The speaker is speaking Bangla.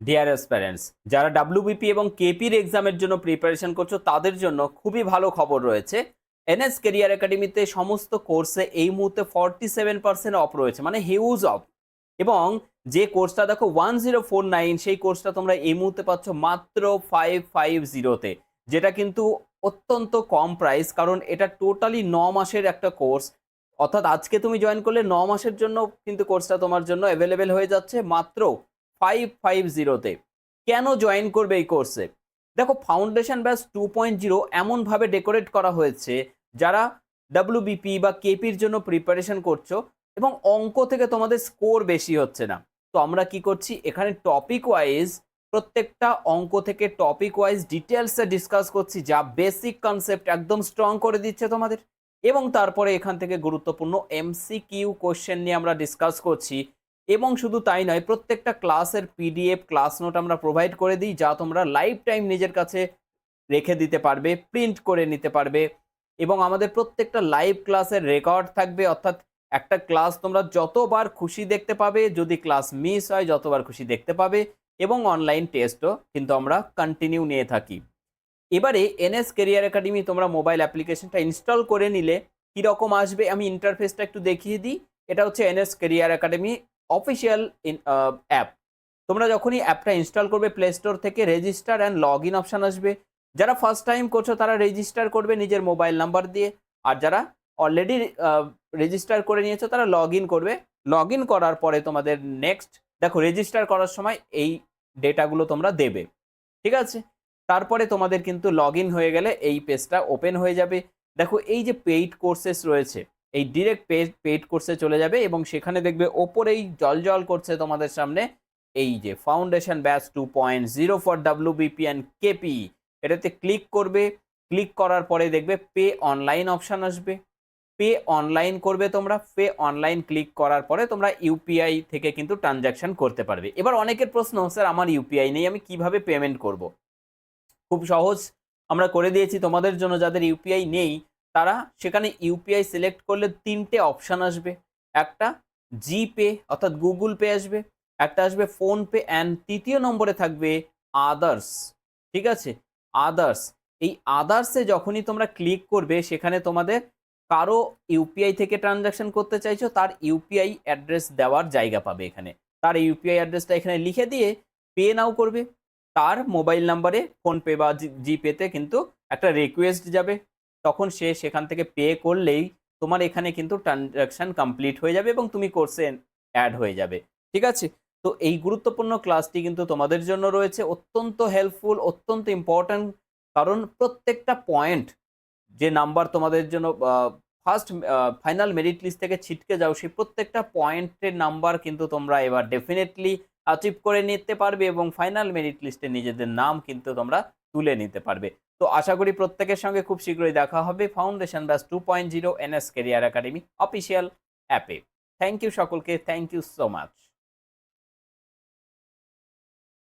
ডিয়ার প্যারেন্টস যারা ডাব্লিউবিপি এবং কেপির এক্সামের জন্য প্রিপারেশন করছ, তাদের জন্য খুবই ভালো খবর রয়েছে। এনএস কেরিয়ার একাডেমিতে সমস্ত কোর্সে এই মুহূর্তে ফর্টি সেভেন পার্সেন্ট অফ রয়েছে মানে হিউজ অফ এবং যে কোর্সটা দেখো ওয়ান জিরো ফোর নাইন সেই কোর্সটা তোমরা এই মুহূর্তে পাচ্ছ মাত্র ফাইভ ফাইভ জিরোতে যেটা কিন্তু অত্যন্ত কম প্রাইস কারণ এটা টোটালি ন মাসের একটা কোর্স অর্থাৎ আজকে তুমি জয়েন করলে ন মাসের জন্য কিন্তু কোর্সটা তোমার জন্য অ্যাভেলেবেল হয়ে যাচ্ছে, মাত্র ফাইভ ফাইভ জিরোতে কেন জয়েন করবে এই কোর্সে দেখো foundation batch two point zero এমনভাবে ডেকোরেট করা হয়েছে, যারা ডাব্লিউবিপি বা কেপির জন্য প্রিপারেশন করছ, এবং অঙ্ক থেকে তোমাদের স্কোর বেশি হচ্ছে না। তো আমরা কি করছি? এখানে টপিক ওয়াইজ প্রত্যেকটা অঙ্ক থেকে টপিক ওয়াইজ ডিটেলসে ডিসকাস করছি, যা বেসিক কনসেপ্ট একদম স্ট্রং করে দিচ্ছে তোমাদের। এবং তারপরে এখান থেকে গুরুত্বপূর্ণ এমসি কিউ কোশ্চেন নিয়ে আমরা ডিসকাস করছি এবং শুধু তাই নয়, প্রত্যেকটা ক্লাসের পিডিএফ, ক্লাস নোট আমরা প্রোভাইড করে দিই যা তোমরা লাইফ টাইম নিজের কাছে রেখে দিতে পারবে প্রিন্ট করে নিতে পারবে এবং আমাদের প্রত্যেকটা লাইভ ক্লাসের রেকর্ড থাকবে। অর্থাৎ একটা ক্লাস তোমরা যতবার খুশি দেখতে পাবে, যদি ক্লাস মিস হয়, যতবার খুশি দেখতে পাবে এবং অনলাইন টেস্টও কিন্তু আমরা কন্টিনিউ নিয়ে থাকি। এবারে এনএস কেরিয়ার একাডেমি তোমরা মোবাইল অ্যাপ্লিকেশনটা ইনস্টল করে নিলে কীরকম আসবে, আমি ইন্টারফেসটা একটু দেখিয়ে দিই। এটা হচ্ছে NS career academy official app তোমরা যখনই অ্যাপটা ইনস্টল করবে প্লে স্টোর থেকে register and log in option আসবে। যারা ফার্স্ট টাইম করছ, তারা রেজিস্টার করবে নিজের মোবাইল নাম্বার দিয়ে। আর যারা অলরেডি রেজিস্টার করে নিয়েছো, তারা লগ ইন করবে। লগ ইন করার পরে তোমাদের নেক্সট দেখো রেজিস্টার করার সময় এই ডেটাগুলো তোমরা দেবে। ঠিক আছে? তারপরে তোমাদের কিন্তু লগ ইন হয়ে গেলে এই পেজটা ওপেন হয়ে যাবে। দেখো এই যে পেইড কোর্সেস রয়েছে এই ডিরেক্ট পেড পেইড কোর্সে চলে যাবে এবং সেখানে দেখবে ওপরেই জল জল করছে তোমাদের সামনে এই যে foundation batch two point zero for WBP and KP এটাতে ক্লিক করবে ক্লিক করার পরে দেখবে পে অনলাইন অপশান আসবে। পে অনলাইন করবে তোমরা পে অনলাইন ক্লিক করার পরে তোমরা ইউপিআই থেকে কিন্তু ট্রানজ্যাকশন করতে পারবে। এবার অনেকের প্রশ্ন, স্যার, আমার ইউপিআই নেই, আমি কীভাবে পেমেন্ট করব? খুব সহজ, আমরা করে দিয়েছি তোমাদের জন্য, যাদের ইউপিআই নেই তারা সেখানে ইউপিআই সিলেক্ট করলে তিনটে অপশান আসবে। একটা জিপে অর্থাৎ গুগল পে আসবে, একটা আসবে ফোনপে অ্যান্ড তৃতীয় নম্বরে থাকবে আদার্স ঠিক আছে? আদার্স এই আদার্সে যখনই তোমরা ক্লিক করবে, সেখানে তোমাদের কারও ইউপিআই থেকে ট্রানজাকশন করতে চাইছো, তার ইউপিআই অ্যাড্রেস দেওয়ার জায়গা পাবে এখানে। তার ইউপিআই অ্যাড্রেসটা এখানে লিখে দিয়ে পে নাও করবে। তার মোবাইল নাম্বারে ফোনপে বা জিপেতে কিন্তু একটা রিকোয়েস্ট যাবে। তখন সে সেখান থেকে পে করলেই তোমার এখানে কিন্তু ট্রানজাকশন কমপ্লিট হয়ে যাবে এবং তুমি কোর্সে অ্যাড হয়ে যাবে। ঠিক আছে? তো এই গুরুত্বপূর্ণ ক্লাসটি কিন্তু তোমাদের জন্য রয়েছে, অত্যন্ত হেল্পফুল অত্যন্ত ইম্পর্ট্যান্ট কারণ প্রত্যেকটা পয়েন্ট যে নাম্বার তোমাদের জন্য ফার্স্ট ফাইনাল মেরিট লিস্ট থেকে ছিটকে যাও সেই প্রত্যেকটা পয়েন্টের নাম্বার কিন্তু তোমরা এবার ডেফিনেটলি অ্যাচিভ করে নিতে পারবে এবং ফাইনাল মেরিট লিস্টে নিজেদের নাম কিন্তু তোমরা তুলে নিতে পারবে। তো আশা করি প্রত্যেকের সঙ্গে খুব শীঘ্রই দেখা হবে foundation batch two point zero NS career academy official অ্যাপে থ্যাংক ইউ সকলকে থ্যাংক ইউ সো মাচ